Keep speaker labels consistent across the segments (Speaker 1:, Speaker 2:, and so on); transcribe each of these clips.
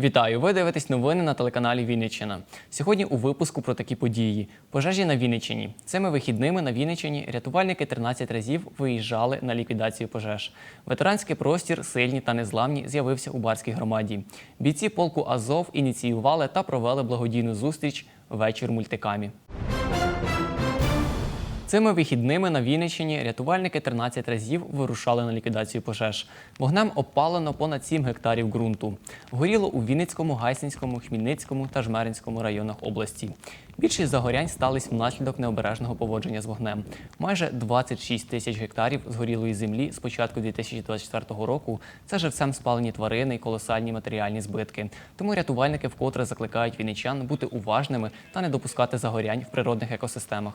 Speaker 1: Вітаю! Ви дивитесь новини на телеканалі Вінниччина. Сьогодні у випуску про такі події: пожежі на Вінниччині. Цими вихідними на Вінниччині рятувальники 13 разів виїжджали на ліквідацію пожеж. Ветеранський простір сильні та незламні з'явився у барській громаді. Бійці полку Азов ініціювали та провели благодійну зустріч вечір мультикамі. Цими вихідними на Вінниччині рятувальники 13 разів вирушали на ліквідацію пожеж. Вогнем опалено понад 7 гектарів ґрунту. Горіло у Вінницькому, Гайсинському, Хмільницькому та Жмеринському районах області. Більшість загорянь стались внаслідок необережного поводження з вогнем. Майже 26 тисяч гектарів згорілої землі з початку 2024 року. Це живцем спалені тварини і колосальні матеріальні збитки. Тому рятувальники вкотре закликають вінничан бути уважними та не допускати загорянь в природних екосистемах.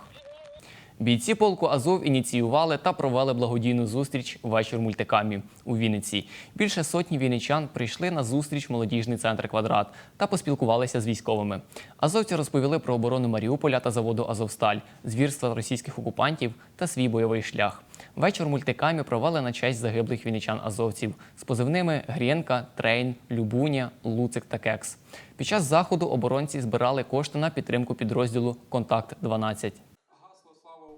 Speaker 1: Бійці полку Азов ініціювали та провели благодійну зустріч вечір мультикамі у Вінниці. Більше сотні вінничан прийшли на зустріч в молодіжний центр Квадрат та поспілкувалися з військовими. Азовці розповіли про оборону Маріуполя та заводу Азовсталь, звірства російських окупантів та свій бойовий шлях. Вечір мультикамі провели на честь загиблих вінничан азовців з позивними Грєнка, Трейн, Любуня, Луцик та Кекс. Під час заходу оборонці збирали кошти на підтримку підрозділу Контакт 12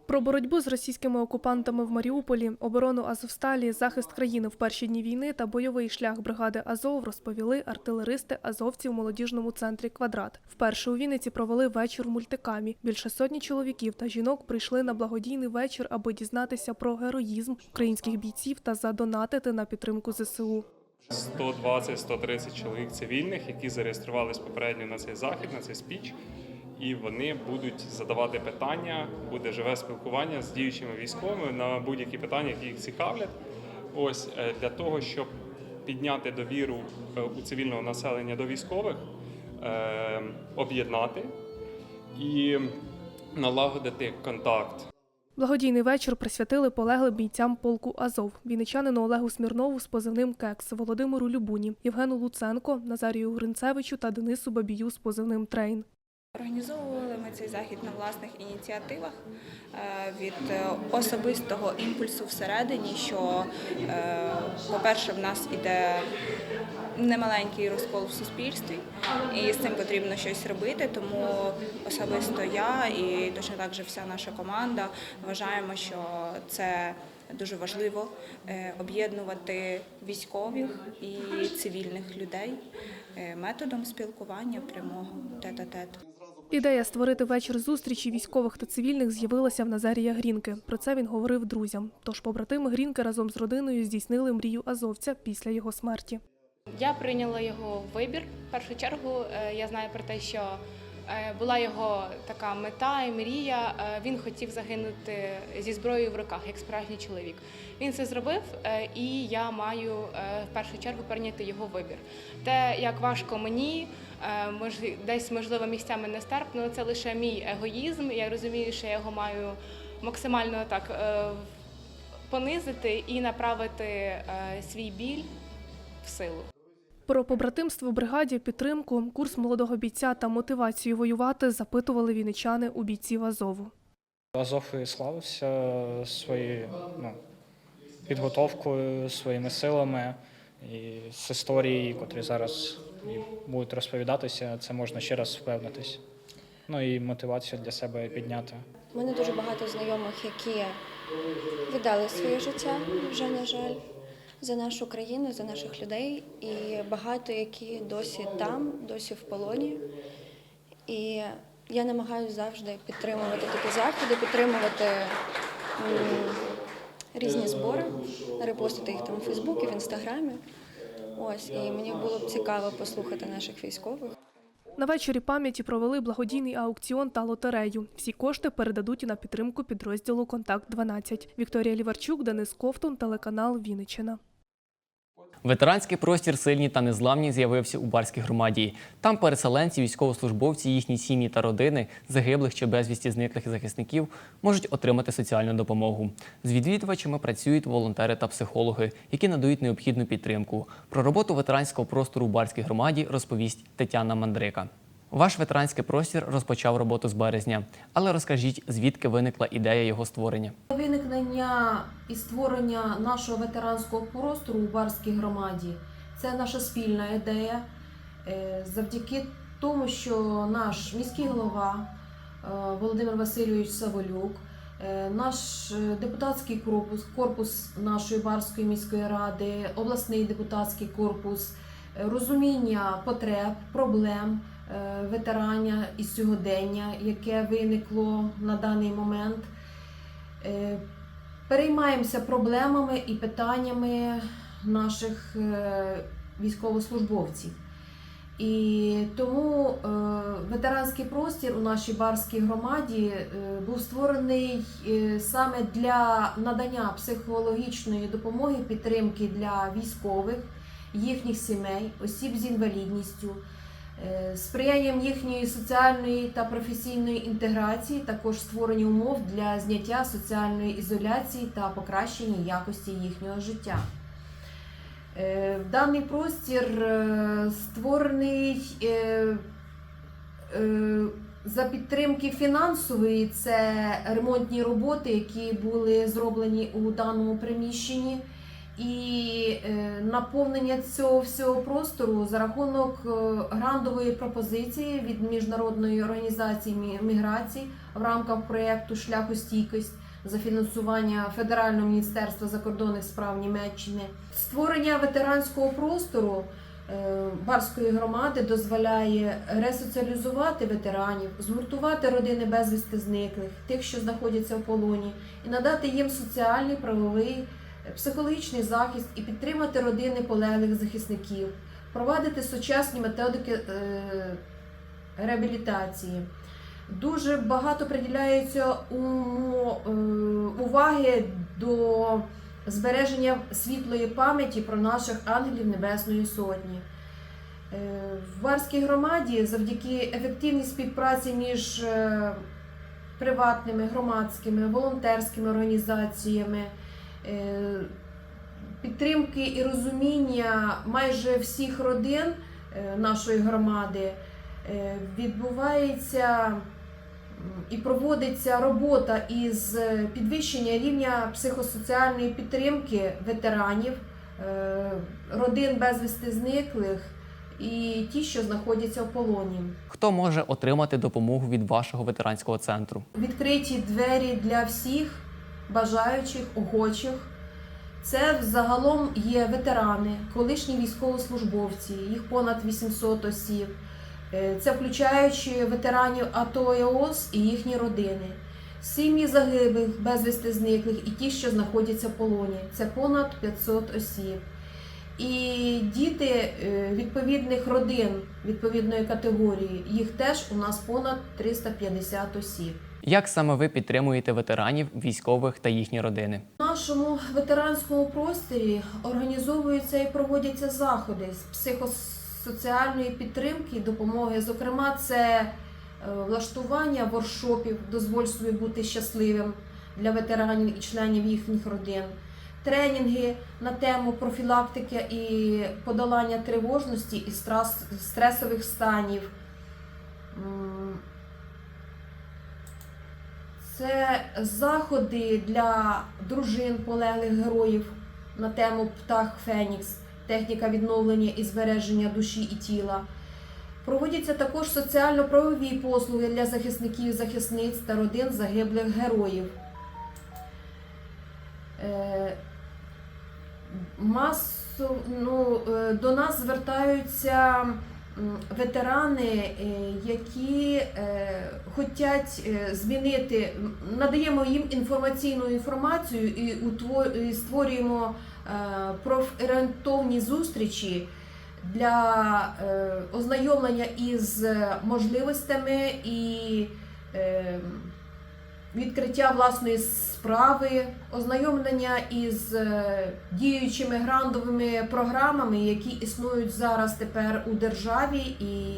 Speaker 2: Про боротьбу з російськими окупантами в Маріуполі, оборону Азовсталі, захист країни в перші дні війни та бойовий шлях бригади Азов розповіли артилеристи азовці в молодіжному центрі Квадрат. Вперше у Вінниці провели вечір в мультикамі. Більше сотні чоловіків та жінок прийшли на благодійний вечір, аби дізнатися про героїзм українських бійців та задонатити на підтримку ЗСУ.
Speaker 3: 120-130 чоловік цивільних, які зареєструвались попередньо на цей захід, на цей спіч, і вони будуть задавати питання, буде живе спілкування з діючими військовими на будь-які питання, які їх цікавлять. Ось е, для того, щоб підняти довіру е, у цивільного населення до військових, е, об'єднати і налагодити контакт.
Speaker 2: Благодійний вечір присвятили полеглим бійцям полку Азов, вінничанину Олегу Смірнову з позивним Кекс, Володимиру Любуні, Євгену Луценко, Назарію Гринцевичу та Денису Бабію з позивним Трейн.
Speaker 4: Організовували ми цей захід на власних ініціативах е, від е, особистого імпульсу всередині, що, е, по-перше, в нас іде немаленький розкол в суспільстві, і з цим потрібно щось робити. Тому особисто я і точно так же вся наша команда вважаємо, що це дуже важливо об'єднувати військових і цивільних людей методом спілкування прямого тет-а-тет.
Speaker 2: Ідея створити вечір зустрічі військових та цивільних з'явилася в Назарія Грінки. Про це він говорив друзям. Тож побратими Грінки разом з родиною здійснили мрію азовця після його смерті.
Speaker 5: Я прийняла його вибір. В першу чергу е, я знаю про те, що була його така мета і мрія. Е, Він хотів загинути зі зброєю в руках, як справжній чоловік. Він це зробив, е, і я маю е, в першу чергу прийняти його вибір. Те, як важко мені, е, десь можливо місцями нестерпно, це лише мій егоїзм. Я розумію, що я його маю максимально так е, понизити і направити е, свій біль в силу.
Speaker 2: Про побратимство в бригаді, підтримку, курс молодого бійця та мотивацію воювати запитували вінничани у бійців Азову.
Speaker 6: Азов і славився своєю ну, підготовкою, своїми силами і з історії, котрі зараз і будуть розповідатися, це можна ще раз впевнитись. Ну і мотивацію для себе підняти.
Speaker 7: У мене дуже багато знайомих, які віддали своє життя, вже на жаль, за нашу країну, за наших людей, і багато які досі там, досі в полоні. І я намагаюся завжди підтримувати такі заходи, підтримувати різні збори, репостити їх там у Фейсбуці, в інстаграмі. Ось, і мені було б цікаво послухати наших військових.
Speaker 2: На вечорі пам'яті провели благодійний аукціон та лотерею. Всі кошти передадуть на підтримку підрозділу Контакт 12 Вікторія Ліварчук, Денис Ковтун, телеканал Вінниччина.
Speaker 1: Ветеранський простір сильні та незламні з'явився у барській громаді. Там переселенці, військовослужбовці, їхні сім'ї та родини, загиблих чи безвісті зниклих захисників можуть отримати соціальну допомогу. З відвідувачами працюють волонтери та психологи, які надають необхідну підтримку. Про роботу ветеранського простору у барській громаді розповість Тетяна Мандрика. Ваш ветеранський простір розпочав роботу з березня, але розкажіть, звідки виникла ідея його створення.
Speaker 8: Виникнення і створення нашого ветеранського простору у Барській громаді це наша спільна ідея. е, завдяки тому, що наш міський голова е, Володимир Васильович Саволюк, е, наш депутатський корпус, корпус нашої Барської міської ради, обласний депутатський корпус, розуміння потреб, проблем е, ветеранів із сьогодення, яке виникло на даний момент. Е, Переймаємося проблемами і питаннями наших е, військовослужбовців. І тому ветеранський простір у нашій барській громаді був створений саме для надання психологічної допомоги, підтримки для військових, їхніх сімей, осіб з інвалідністю, сприянням їхньої соціальної та професійної інтеграції, також створення умов для зняття соціальної ізоляції та покращення якості їхнього життя. Е, Даний простір е, створений е, е, за підтримки фінансової, це ремонтні роботи, які були зроблені у даному приміщенні, і е, наповнення цього всього простору за рахунок е, грандової пропозиції від міжнародної організації міграції в рамках проєкту Шляхостійкость за фінансування Федерального міністерства закордонних справ Німеччини. Створення ветеранського простору е, Барської громади дозволяє ресоціалізувати ветеранів, згуртувати родини безвісти зниклих, тих, що знаходяться в полоні, і надати їм соціальний, правовий, психологічний захист і підтримати родини полеглих захисників, провадити сучасні методики е, реабілітації. Дуже багато приділяється е, уваги до збереження світлої пам'яті про наших ангелів Небесної Сотні. Е, В Барській громаді завдяки ефективній співпраці між приватними, громадськими, волонтерськими організаціями, підтримки і розуміння майже всіх родин е, нашої громади е, відбувається і проводиться робота із е, підвищення рівня психосоціальної підтримки ветеранів, е, родин безвісти зниклих і ті, що знаходяться в полоні.
Speaker 1: Хто може отримати допомогу від вашого ветеранського центру?
Speaker 8: Відкриті двері для всіх бажаючих, охочих. Це загалом є ветерани, колишні військовослужбовці, їх понад 800 осіб. Е, Це включаючи ветеранів АТО і ООС і їхні родини, сім'ї загиблих, безвісти зниклих і ті, що знаходяться в полоні. Це понад 500 осіб. І діти е, відповідних родин відповідної категорії, їх теж у нас понад 350 осіб.
Speaker 1: Як саме ви підтримуєте ветеранів, військових та їхні родини?
Speaker 8: В нашому ветеранському просторі організовуються і проводяться заходи з психосоціальної підтримки і допомоги. Зокрема, це е, влаштування воркшопів «Дозволь собі бути щасливим для ветеранів і членів їхніх родин, тренінги на тему профілактики і подолання тривожності і стресових станів. Це заходи для дружин полеглих героїв на тему Птах Фенікс, техніка відновлення і збереження душі і тіла. Проводяться також соціально-правові послуги для захисників, захисниць та родин загиблих героїв. Е, масу, ну, е, до нас звертаються ветерани, е, які е, хочуть е, змінити, надаємо їм інформаційну інформацію і, створюємо профорієнтовні зустрічі для ознайомлення із можливостями і відкриття власної справи, ознайомлення із е, діючими грантовими програмами, які існують зараз тепер у державі, і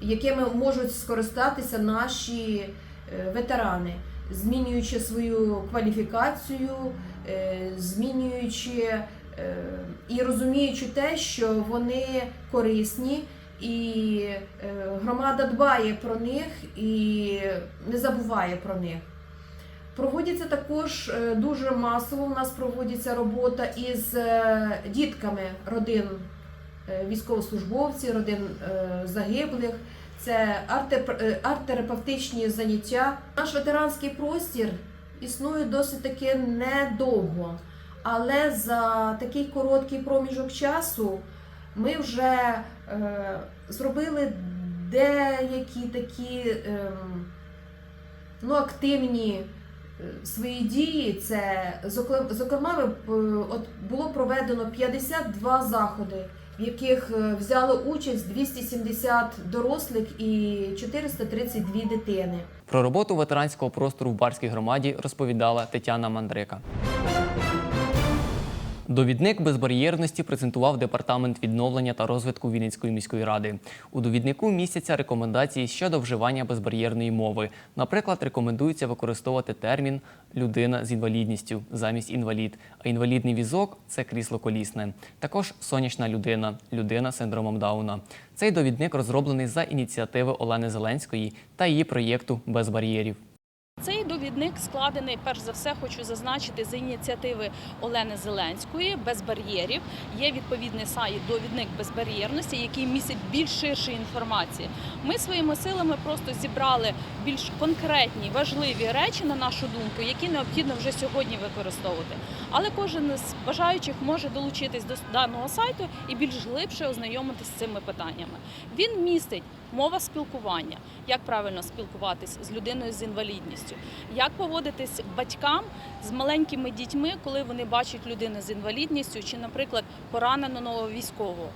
Speaker 8: якими можуть скористатися наші е, ветерани, змінюючи свою кваліфікацію, е, змінюючи і розуміючи те, що вони корисні. І громада дбає про них і не забуває про них. Проводяться також е, дуже масово. У нас проводиться робота із е, дітками родин е, військовослужбовців, родин загиблих. Це арт-терапевтичні заняття. Наш ветеранський простір існує досить таки недовго, але за такий короткий проміжок часу ми вже зробили деякі такі ем, ну, активні свої дії. Це зокрем- зокрема е, от було проведено 52 заходи, в яких взяли взяло участь 270 дорослих і 432 дитини.
Speaker 1: Про роботу ветеранського простору в барській громаді розповідала Тетяна Мандрика. Довідник безбар'єрності презентував департамент відновлення та розвитку Вінницької міської ради. У довіднику містяться рекомендації щодо вживання безбар'єрної мови. Наприклад, рекомендується використовувати термін людина з інвалідністю замість інвалід. А інвалідний візок це крісло колісне. Також сонячна людина, людина з синдромом Дауна. Цей довідник розроблений за ініціативи Олени Зеленської та її проєкту Без бар'єрів.
Speaker 9: Цей довідник складений, перш за все, хочу зазначити з ініціативи Олени Зеленської без бар'єрів. Є відповідний сайт довідник безбар'єрності, який містить більш ширше інформації. Ми своїми силами просто зібрали більш конкретні важливі речі, на нашу думку, які необхідно вже сьогодні використовувати. Але кожен з бажаючих може долучитись до даного сайту і більш глибше ознайомитися з цими питаннями. Він містить мова спілкування, як правильно спілкуватись з людиною з інвалідністю, як поводитись батькам з маленькими дітьми, коли вони бачать людину з інвалідністю чи, наприклад, пораненого військового.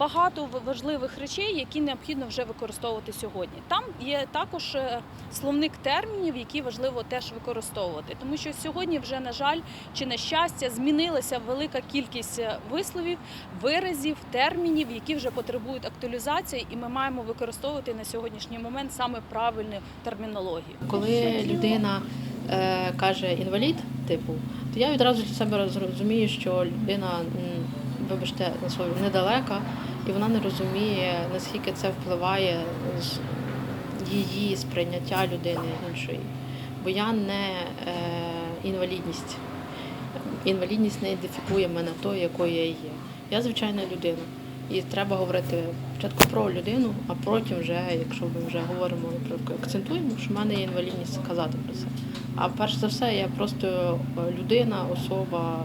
Speaker 9: Багато важливих речей, які необхідно вже використовувати сьогодні. Там є також е, словник термінів, які важливо теж використовувати, тому що сьогодні вже на жаль чи на щастя змінилася велика кількість е, висловів, виразів, термінів, які вже потребують актуалізації, і ми маємо використовувати на сьогоднішній момент саме правильну термінологію.
Speaker 10: Коли людина е, каже інвалід, типу, то я відразу для себе розумію, що людина, вибачте, на слові недалека, і вона не розуміє, наскільки це впливає з її сприйняття людини іншої. Бо я не е, інвалідність. Інвалідність не ідентифікує мене тою, якою я є. Я звичайна людина. І треба говорити спочатку про людину, а потім вже, якщо ми вже говоримо про акцентуємо, що в мене є інвалідність сказати про це. А перш за все, я просто людина, особа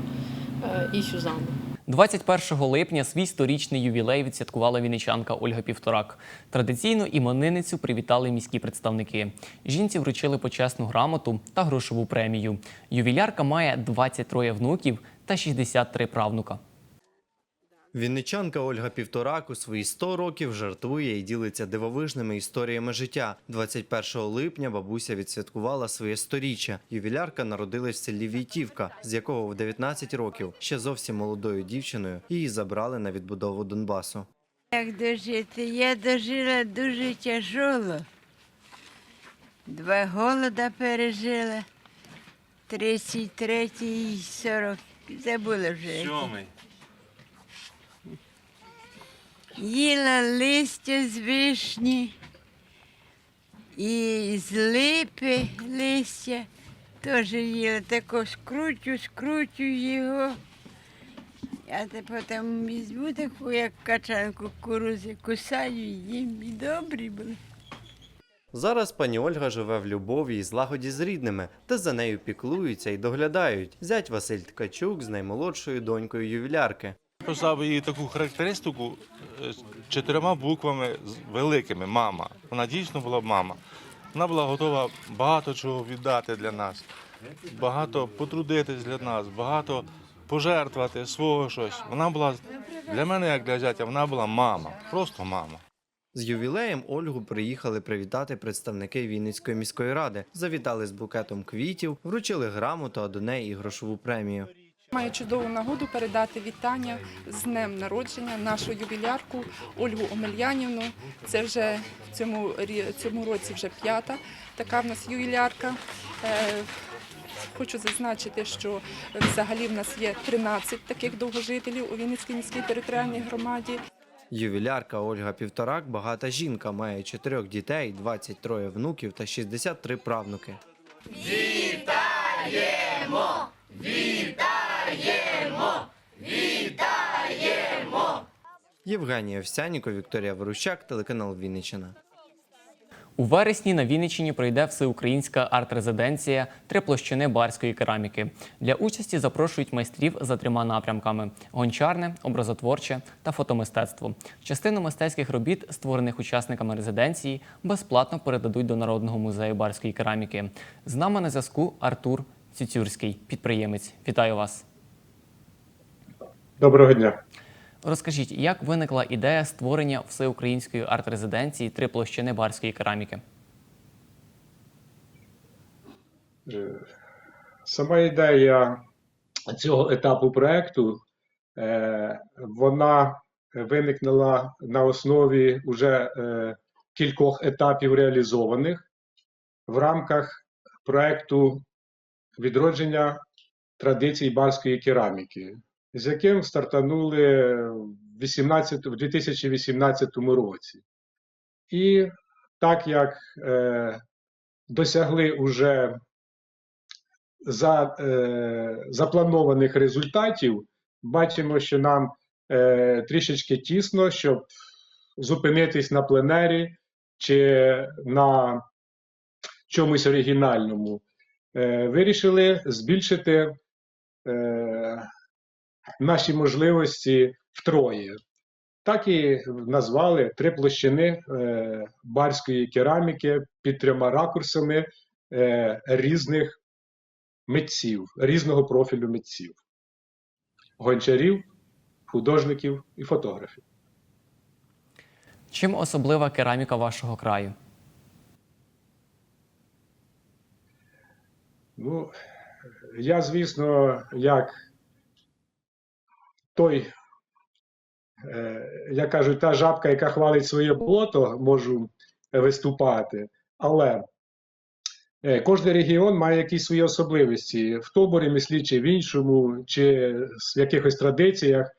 Speaker 10: е, і Сюзанна.
Speaker 1: 21 липня свій сторічний ювілей відсвяткувала вінничанка Ольга Півторак. Традиційно іменинницю привітали міські представники. Жінці вручили почесну грамоту та грошову премію. Ювілярка має 23 внуків та 63 правнука.
Speaker 11: Вінничанка Ольга Півторак у свої 100 років жартує і ділиться дивовижними історіями життя. 21 липня бабуся відсвяткувала своє сторіччя. Ювілярка народилась в селі Війтівка, з якого в 19 років ще зовсім молодою дівчиною її забрали на відбудову Донбасу.
Speaker 12: Як дожити? Я дожила дуже тяжело. Два голода пережила. 33 і 40. Забула вже. які. Їла листя з вишні і з липи листя. Теж їла тако скручу, скручу його. Я потім візьму таку, як качан кукурузи, кусаю їм, і добрі були.
Speaker 11: Зараз пані Ольга живе в любові і злагоді з рідними, та за нею піклуються і доглядають. Зять Василь Ткачук з наймолодшою донькою ювілярки.
Speaker 13: Писав її таку характеристику е, з чотирма буквами великими мама. Вона дійсно була мама. Вона була готова багато чого віддати для нас, багато потрудитись для нас, багато пожертвувати свого щось. Вона була для мене, як для зятя, вона була мама, просто мама.
Speaker 11: З ювілеєм Ольгу приїхали привітати представники Вінницької міської ради. Завітали з букетом квітів, вручили грамоту, а до неї і грошову премію.
Speaker 14: Маю чудову нагоду передати вітання з днем народження нашу ювілярку Ольгу Омельянівну. Це вже в цьому, цьому році вже п'ята така в нас ювілярка. Е, Хочу зазначити, що взагалі в нас є 13 таких довгожителів у Вінницькій міській територіальній громаді.
Speaker 11: Ювілярка Ольга Півторак багата жінка, має чотирьох дітей, 23 внуків та 63 правнуки. Євгенія Овсяніко, Вікторія Ворущак, телеканал Вінниччина.
Speaker 1: У вересні на Вінниччині пройде всеукраїнська арт-резиденція «Три площини барської кераміки. Для участі запрошують майстрів за трьома напрямками: гончарне, образотворче та фотомистецтво. Частину мистецьких робіт, створених учасниками резиденції, безплатно передадуть до Народного музею барської кераміки. З нами на зв'язку Артур Цюцюрський, підприємець. Вітаю вас.
Speaker 15: Доброго дня.
Speaker 1: Розкажіть, як виникла ідея створення всеукраїнської арт-резиденції «Три площини барської кераміки?
Speaker 15: Е, Сама ідея цього етапу проекту е, вона виникла на основі уже е, кількох етапів реалізованих в рамках проекту відродження традицій барської кераміки, з яким стартанули в 18 в 2018 році. І так як е, досягли уже за, е, запланованих результатів, бачимо, що нам е, трішечки тісно, щоб зупинитись на пленері чи на чомусь оригінальному. Е, вирішили збільшити е, наші можливості втроє. Так і назвали три площини е, барської кераміки під трьома ракурсами е, різних митців, різного профілю митців, гончарів, художників і фотографів.
Speaker 1: Чим особлива кераміка вашого краю?
Speaker 15: Ну, я, звісно, як той, е, як кажуть, та жабка, яка хвалить своє болото, можу виступати, але е, кожен регіон має якісь свої особливості в тому ремеслі, чи в іншому, чи в якихось традиціях.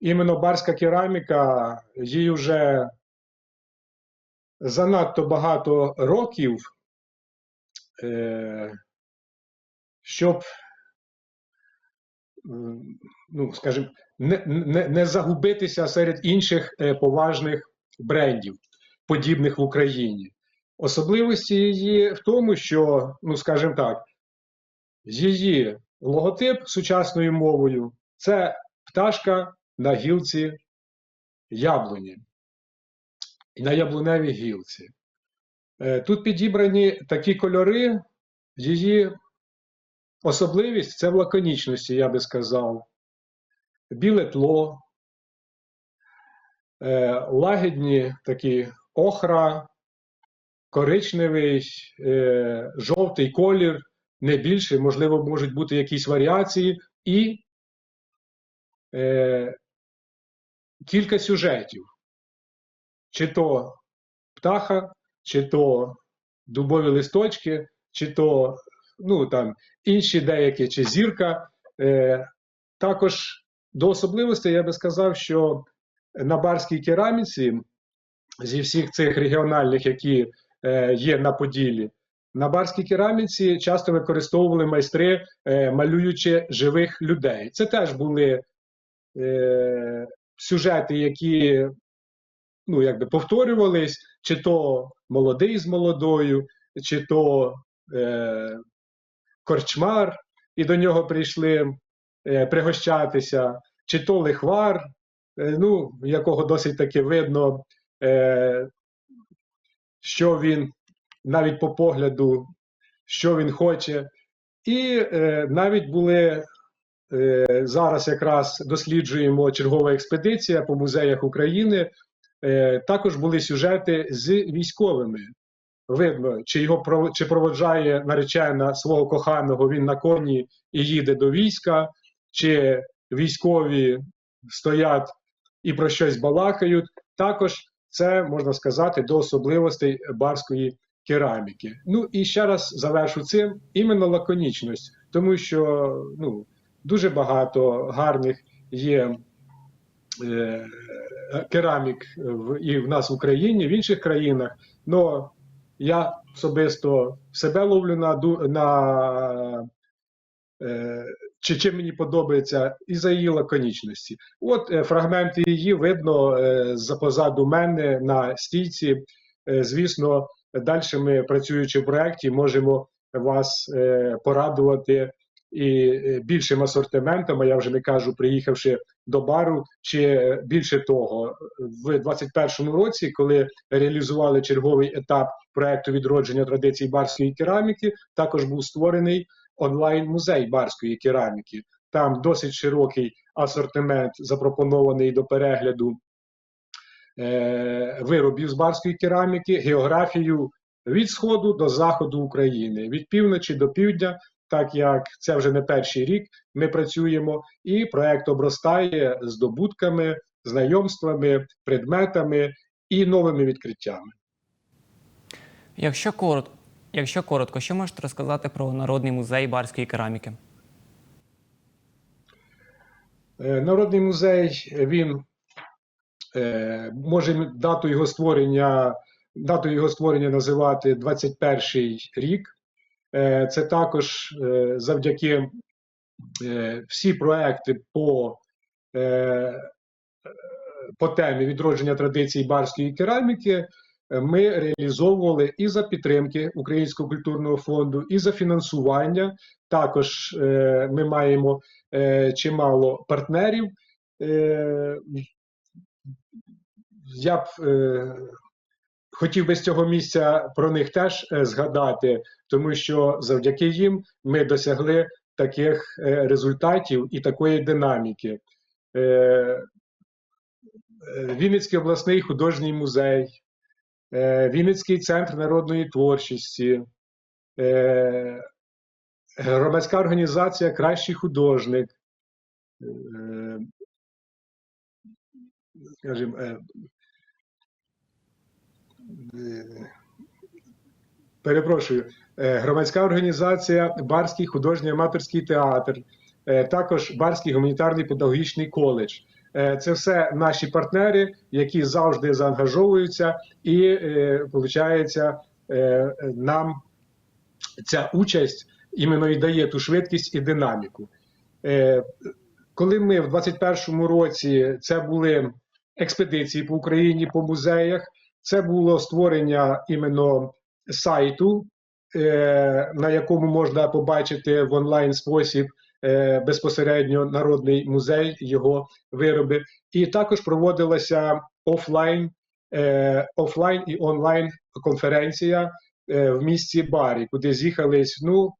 Speaker 15: Іменно барська кераміка, їй вже занадто багато років. Е, щоб, ну, скажімо, не, не, не загубитися серед інших е, поважних брендів, подібних в Україні. Особливості її в тому, що, ну, скажімо так, її логотип сучасною мовою це пташка на гілці яблуні, на яблуневій гілці. Е, Тут підібрані такі кольори, її Особливість це в лаконічності, я би сказав. Біле тло, е, лагідні такі охра, коричневий, е, жовтий колір, не більше, можливо, можуть бути якісь варіації, і е, кілька сюжетів. Чи то птаха, чи то дубові листочки, чи то ну, там, інші деякі, чи зірка. Е, також до особливостей я би сказав, що на барській кераміці зі всіх цих регіональних, які е, є на Поділлі, на барській кераміці часто використовували майстри, е, малюючи живих людей. Це теж були е, сюжети, які ну, якби повторювались, чи то молодий з молодою, чи то е, корчмар, і до нього прийшли пригощатися, чи то лихвар, е, ну, якого досить таки видно, е, що він навіть по погляду, що він хоче. І е, навіть були е, зараз якраз досліджуємо чергова експедиція по музеях України. Е, також були сюжети з військовими видно, чи його чи проводжає наречена свого коханого він на коні і їде до війська, чи військові стоять і про щось балакають. Також це можна сказати до особливостей барської кераміки. Ну і ще раз завершу цим іменно лаконічність, тому що ну, дуже багато гарних є. е, Керамік і в нас в Україні, в інших країнах. Но я особисто себе ловлю на, на е, чи чим мені подобається, і за її лаконічності. От е, фрагменти її видно е, за позаду мене на стійці. Е, Звісно, далі ми, працюючи в проєкті, можемо вас е, порадувати і е, більшим асортиментом, а я вже не кажу, приїхавши до бару, чи е, більше того, в 2021 році, коли реалізували черговий етап проекту відродження традицій барської кераміки, також був створений онлайн-музей барської кераміки. Там досить широкий асортимент запропонований до перегляду е, виробів з барської кераміки, географію від сходу до заходу України, від півночі до півдня, так як це вже не перший рік ми працюємо, і проект обростає здобутками, знайомствами, предметами і новими відкриттями.
Speaker 1: Якщо коротко, якщо коротко, що можете розказати про Народний музей барської кераміки?
Speaker 15: Е, Народний музей він е, може дату його створення, дату його створення називати 21 рік. Е, Це також завдяки всі проекти по, по темі відродження традицій барської кераміки. Ми реалізовували і за підтримки Українського культурного фонду, і за фінансування. Також е, ми маємо е, чимало партнерів. Е, я б хотів би з цього місця про них теж згадати, тому що завдяки їм ми досягли таких результатів і такої динаміки. Вінницький обласний художній музей, Вінницький центр народної творчості, е, громадська організація Кращий художник. е, Скажімо, е, е, перепрошую, е, громадська організація Барський художній аматорський театр, е, також Барський гуманітарний педагогічний коледж. Е, Це все наші партнери, які завжди заангажовуються, і виходить, нам ця участь іменно і дає ту швидкість і динаміку. Е, Коли ми в 2021 році це були експедиції по Україні по музеях, це було створення іменно сайту, е, на якому можна побачити в онлайн спосіб е, безпосередньо народний музей, його вироби, і також проводилася офлайн, е, офлайн і онлайн конференція е, в місті Барі, куди з'їхались ну,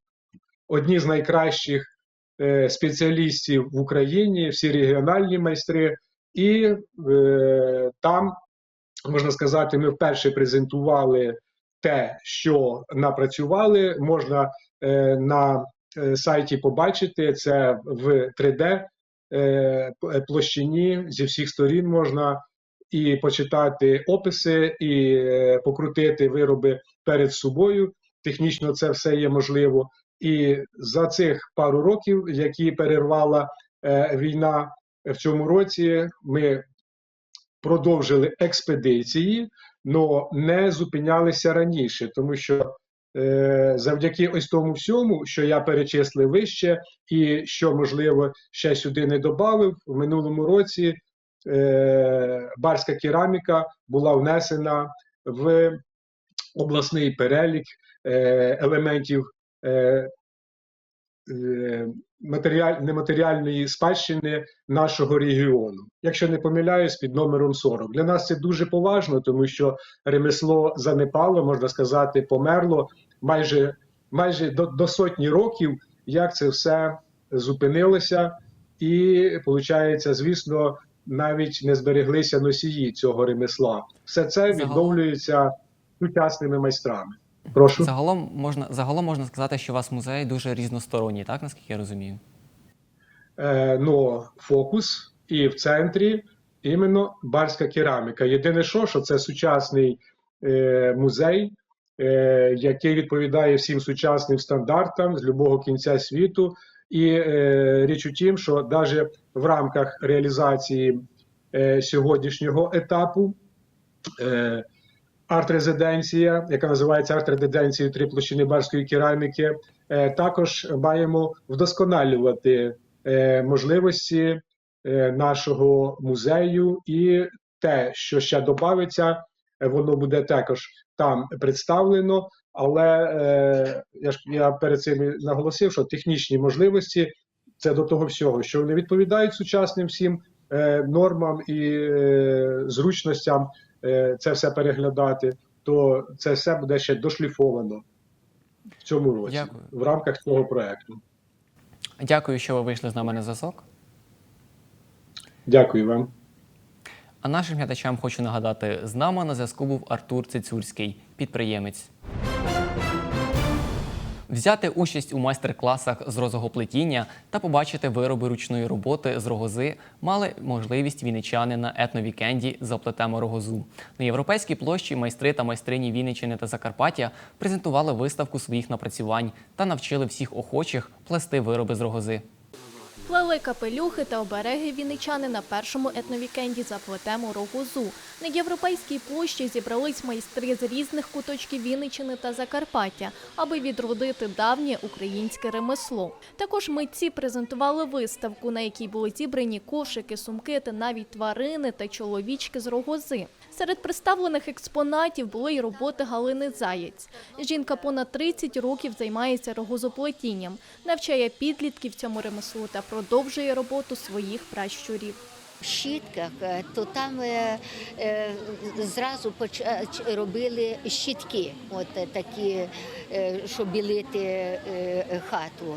Speaker 15: одні з найкращих е, спеціалістів в Україні, всі регіональні майстри, і е, там можна сказати, ми вперше презентували те, що напрацювали. Можна е, на е, сайті побачити це в 3D е, площині зі всіх сторін можна і почитати описи, і е, покрутити вироби перед собою. Технічно це все є можливо. І за цих пару років, які перервала е, війна в цьому році, ми продовжили експедиції, але не зупинялися раніше, тому що е, завдяки ось тому всьому, що я перечислив вище, і що можливо ще сюди не додав, в минулому році е, барська кераміка була внесена в обласний перелік е, елементів. Матеріаль, нематеріальної спадщини нашого регіону. Якщо не помиляюсь, під номером 40. Для нас це дуже поважно, тому що ремесло занепало, можна сказати, померло майже, майже до, до сотні років, як це все зупинилося, і виходить, звісно, навіть не збереглися носії цього ремесла. Все це відновлюється сучасними майстрами. Прошу.
Speaker 1: Загалом можна, загалом можна сказати, що у вас музей дуже різносторонній, так наскільки я розумію?
Speaker 15: е, но фокус і в центрі іменно барська кераміка. Єдине, що, що це сучасний е, музей, е, який відповідає всім сучасним стандартам з любого кінця світу. І е, річ у тім, що навіть в рамках реалізації е, сьогоднішнього етапу. Е, арт-резиденція, яка називається арт-резиденцією три площини барської кераміки. Е, Також маємо вдосконалювати е, можливості е, нашого музею і те, що ще додається, воно буде також там представлено. Але я ж я перед цим наголосив, що технічні можливості це до того всього, що вони відповідають сучасним всім нормам і зручностям це все переглядати, то це все буде ще дошліфовано в цьому році
Speaker 1: Дякую.
Speaker 15: в рамках цього проекту.
Speaker 1: Дякую, що ви вийшли з нами на зв'язок.
Speaker 15: Дякую вам.
Speaker 1: А нашим глядачам хочу нагадати, з нами на зв'язку був Артур Цицюрський, підприємець. Взяти участь у майстер-класах з розогоплетіння та побачити вироби ручної роботи з рогози мали можливість вінничани на етновікенді за плетемо рогозу». На європейській площі майстри та майстрині Вінничини та Закарпаття презентували виставку своїх напрацювань та навчили всіх охочих плести вироби з рогози.
Speaker 16: Плели капелюхи та обереги вінничани на першому етновікенді «Заплетемо рогозу». На європейській площі зібрались майстри з різних куточків Вінниччини та Закарпаття, аби відродити давнє українське ремесло. Також митці презентували виставку, на якій були зібрані кошики, сумки та навіть тварини та чоловічки з рогози. Серед представлених експонатів були й роботи Галини Заєць. Жінка понад 30 років займається рогозоплетінням, навчає підлітків цьому ремеслу та продовжує роботу своїх пращурів.
Speaker 17: В щітках, е, то там е, е, зразу робили щітки, от такі, щоб білити хату.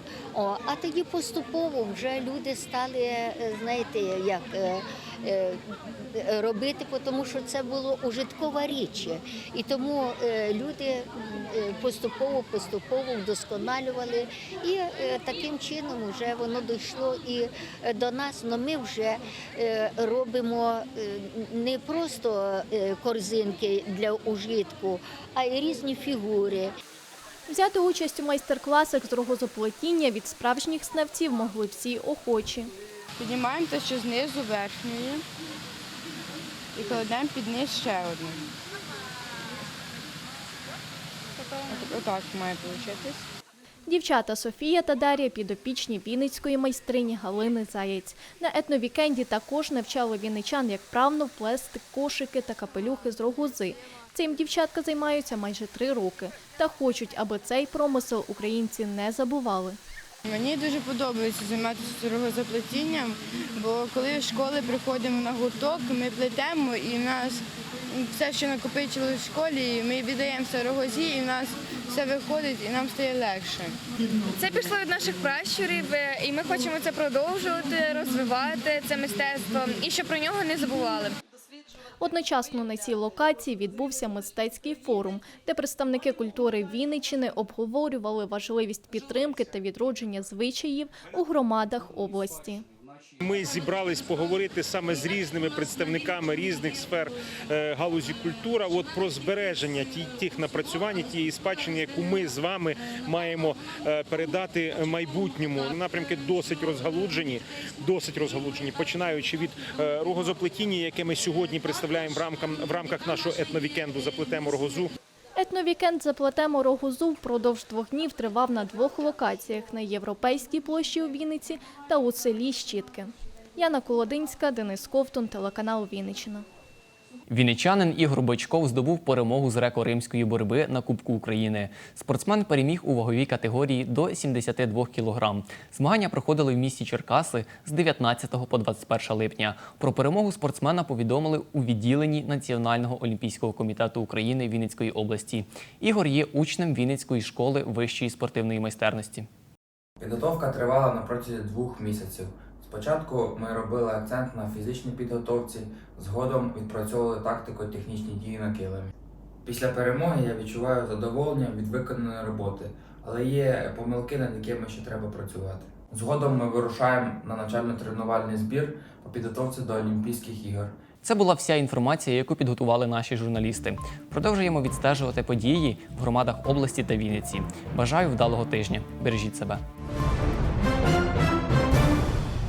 Speaker 17: А тоді поступово вже люди стали, знаєте, як робити, тому що це було ужиткова річ. І тому е, люди е, поступово поступово вдосконалювали, і е, таким чином вже воно дійшло і е, до нас. Но ми вже е, робимо е, не просто е, корзинки для ужитку, а й різні фігури.
Speaker 16: Взяти участь у майстер-класах з рогозоплетіння від справжніх знавців могли всі охочі.
Speaker 18: Піднімаємо те, що знизу верхньої і кладемо під низ ще одну. Отак- має вийти.
Speaker 16: Дівчата Софія та Дар'я підопічні вінницької майстрині Галини Заєць. На етновікенді також навчали вінничан, як правно вплести кошики та капелюхи з рогози. Цим дівчатка займаються майже три роки та хочуть, аби цей промисел українці не забували.
Speaker 18: Мені дуже подобається займатися рогозаплетінням, бо коли з школи приходимо на гурток, ми плетемо і в нас все, що накопичили в школі, ми віддаємо все рогозі, і в нас все виходить, і нам стає легше.
Speaker 19: Це пішло від наших пращурів, е, і ми хочемо це продовжувати, розвивати це мистецтво і щоб про нього не забували.
Speaker 16: Одночасно на цій локації відбувся мистецький форум, де представники культури Вінниччини обговорювали важливість підтримки та відродження звичаїв у громадах області.
Speaker 20: Ми зібрались поговорити саме з різними представниками різних сфер е, галузі культура. От про збереження тих напрацювань, тієї спадщини, яку ми з вами маємо е, передати майбутньому. Напрямки досить розгалуджені, досить розгалуджені, починаючи від е, рогозоплетіння, яке ми сьогодні представляємо в рамках нашого етновікенду Заплетемо рогозу.
Speaker 16: Етновікенд «Заплетемо рогозу» впродовж двох днів тривав на двох локаціях – на Європейській площі у Вінниці та у селі Щітки. Яна Колодинська, Денис Ковтун, телеканал Вінниччина.
Speaker 1: Вінничанин Ігор Бочков здобув перемогу з греко-римської боротьби на Кубку України. Спортсмен переміг у ваговій категорії до 72 кг. Змагання проходили в місті Черкаси з 19 по 21 липня. Про перемогу спортсмена повідомили у відділенні Національного олімпійського комітету України Вінницької області. Ігор є учнем Вінницької школи вищої спортивної майстерності.
Speaker 21: Підготовка тривала на протязі двох місяців. Спочатку ми робили акцент на фізичній підготовці, згодом відпрацьовували тактико технічні дії на килимі. Після перемоги я відчуваю задоволення від виконаної роботи, але є помилки, над якими ще треба працювати. Згодом ми вирушаємо на навчально-тренувальний збір по підготовці до Олімпійських ігор.
Speaker 1: Це була вся інформація, яку підготували наші журналісти. Продовжуємо відстежувати події в громадах області та Вінниці. Бажаю вдалого тижня. Бережіть себе.